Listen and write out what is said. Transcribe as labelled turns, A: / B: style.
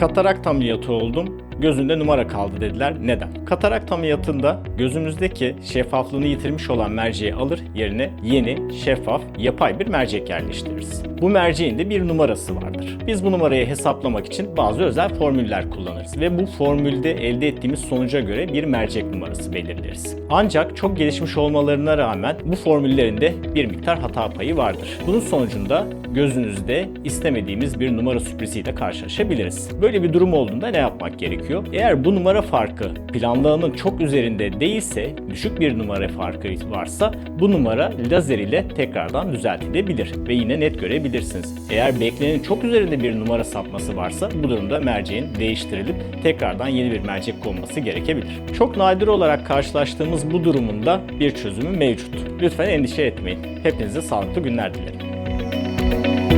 A: Katarakt ameliyatı oldum. Gözünde numara kaldı dediler. Neden? Katarakt ameliyatında gözümüzdeki şeffaflığını yitirmiş olan merceği alır, yerine yeni, şeffaf, yapay bir mercek yerleştiririz. Bu merceğin de bir numarası vardır. Biz bu numarayı hesaplamak için bazı özel formüller kullanırız ve bu formülde elde ettiğimiz sonuca göre bir mercek numarası belirleriz. Ancak çok gelişmiş olmalarına rağmen bu formüllerin de bir miktar hata payı vardır. Bunun sonucunda gözünüzde istemediğimiz bir numara sürpriziyle karşılaşabiliriz. Böyle bir durum olduğunda ne yapmak gerekiyor? Eğer bu numara farkı planlanan çok üzerinde değilse, düşük bir numara farkı varsa bu numara lazer ile tekrardan düzeltilebilir ve yine net görebilirsiniz. Eğer beklenenin çok üzerinde bir numara sapması varsa bu durumda merceğin değiştirilip tekrardan yeni bir mercek konması gerekebilir. Çok nadir olarak karşılaştığımız bu durumun da bir çözümü mevcut. Lütfen endişe etmeyin. Hepinize sağlıklı günler dilerim. Thank you.